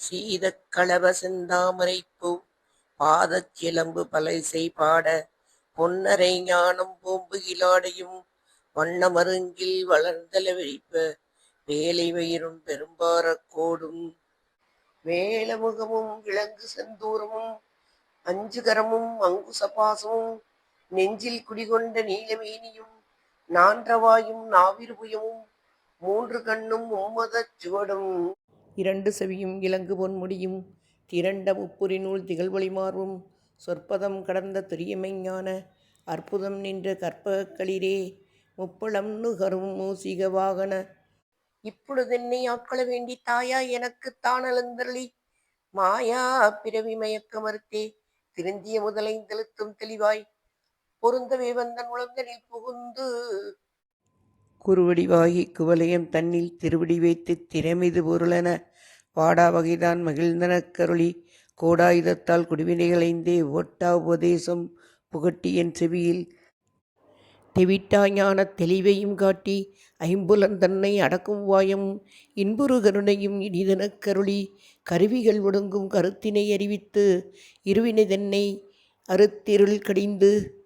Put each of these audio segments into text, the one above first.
சீதக் களப செந்தாமரைப்பூ பாதச்சிலம்பு பலைசை பாட பொன்னரை ஞானம் பூம்புகிலாடையும் வண்ணமருங்கில் வளர்ந்தல விழிப்ப வேலை வயிறும் பெரும்பாரக்கோடும் வேல வேலமுகமும் விலங்கு செந்தூரமும் அஞ்சுகரமும் அங்குசபாசமும் நெஞ்சில் குடிகொண்ட நீலமேனியும் நான்றவாயும் நாவிருபுயமும் மூன்று கண்ணும் மும்மதச் சுவடும். இரண்டு செவியும் இலங்கு பொன்முடியும் திரண்ட முப்புரி நூல் திகழ்வொளி மார்பும் சொற்பதம் கடந்த துரியமைஞான அற்புதம் நின்ற கற்பகக் களிரே முப்பழம் நுகரும் மூசிக வாகன. இப்பொழுது என்னை ஆட்கொள்ள வேண்டி தாயா எனக்குத் தானலந்தருளி மாயா பிறவி மயக்க மறுத்தே திருந்திய முதலைந்தெழுத்தும் தெளிவாய். பொருந்தவே வந்தன் உழந்தனில் புகுந்து குறுவடிவாகி குவலயம் தன்னில் திருவடி வைத்து திறமிது பொருளென வாடா வகைதான் மகிழ்ந்தன கருளி. கோடாயுதத்தால் குடிவினைகளைந்தே ஒட்டா உபதேசம் புகட்டி என் செவியில். தெவிட்டா ஞானத் தெளிவையும் காட்டி ஐம்புலந்தன்னை அடக்கும் வாயும் இன்புறு கருணையும் இனிதனக் கருளி. கருவிகள் ஒடுங்கும் கருத்தினை அறிவித்து இருவினை தன்னை அறுத்திருள் கடிந்து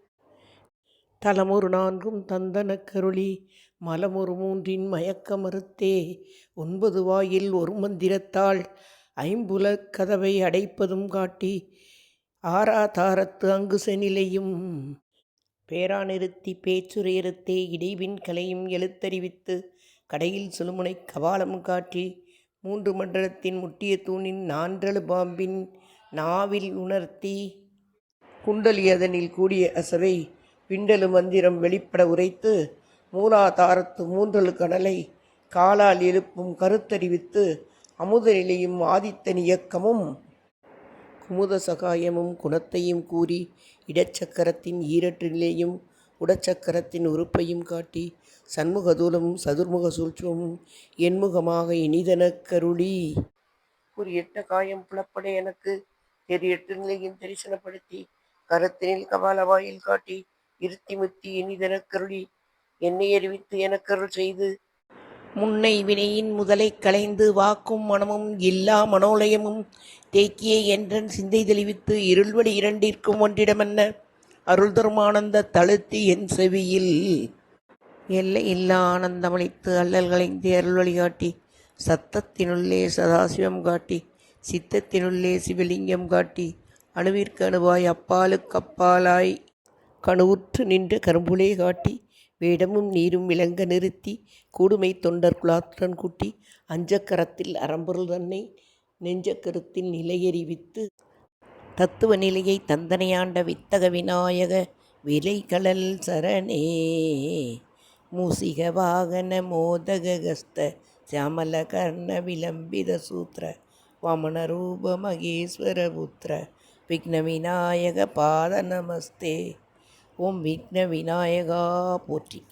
தலமொரு நான்கும் தந்தன கருளி மலமொரு மூன்றின் மயக்க மறுத்தே ஒன்பது வாயில் ஒரு மந்திரத்தால் ஐம்புலக் கதவை அடைப்பதும் காட்டி ஆராதாரத்து அங்கு நிலையும் பேரானிருத்தி நிறுத்தி பேச்சுரையறுத்தே இடைவின் கலையும் எழுத்தறிவித்து கடையில் சுழுமுனைக் கபாலம் காட்டி மூன்று மண்டலத்தின் முட்டிய தூணின் நான்றழு பாம்பின் நாவில் உணர்த்தி குண்டலி அதனில் கூடிய அசவை பிண்டலு மந்திரம் வெளிப்பட உரைத்து மூலாதாரத்து மூன்றலு கடலை காலால் எழுப்பும் கருத்தறிவித்து அமுத நிலையும் ஆதித்தன் இயக்கமும். குமுத சகாயமும் குணத்தையும் கூறி இடச்சக்கரத்தின் ஈரற்று நிலையும் உடச்சக்கரத்தின் உறுப்பையும் காட்டி சண்முகதூலமும் சதுர்முக சூழ்ச்சமும் எண்முகமாக இனிதன கருளி. எட்ட காயம் புலப்பட எனக்கு தெரியற்று நிலையும் தரிசனப்படுத்தி கரத்தினில் கபால வாயில் காட்டி இருத்தி முத்தி என்னை அறிவித்து எனக்கருள் செய்து. முன்னை வினையின் முதலை களைந்து வாக்கும் மனமும் இல்லா மனோலயமும் தேக்கிய என்றன் சிந்தை தெளிவித்து இருள்வழி இரண்டிற்கும் ஒன்றிடமென்ன? அருள் தருமானந்த தழுத்தி என் செவியில். எல்லை இல்லா ஆனந்தமளித்து அல்லல்களைந்து அருள்வழி காட்டி சத்தத்தினுள்ளே சதாசிவம் காட்டி. சித்தத்தினுள்ளே சிவலிங்கம் காட்டி. அணுவிற்கு அணுவாய் அப்பாலுக்கு அப்பாலாய். கணுவுற்று நின்ற கரும்புலே காட்டி வேடமும் நீரும் விளங்க நிறுத்தி கூடுமை தொண்டர் குலாத்துடன் கூட்டி அஞ்சக்கரத்தில் அறம்பொருள் தன்னை நெஞ்சக்கருத்தில் நிலையறிவித்து தத்துவ நிலையை தந்தனையாண்ட வித்தக விநாயக விலைகளல் சரணே. மூசிக வாகன மோதக கஸ்த சியாமல கர்ண விளம்பித சூத்திர வாமன ரூப மகேஸ்வர புத்திர விக்ன விநாயக பாத நமஸ்தே. ஓம் விக்ன விநாயகா போற்றி.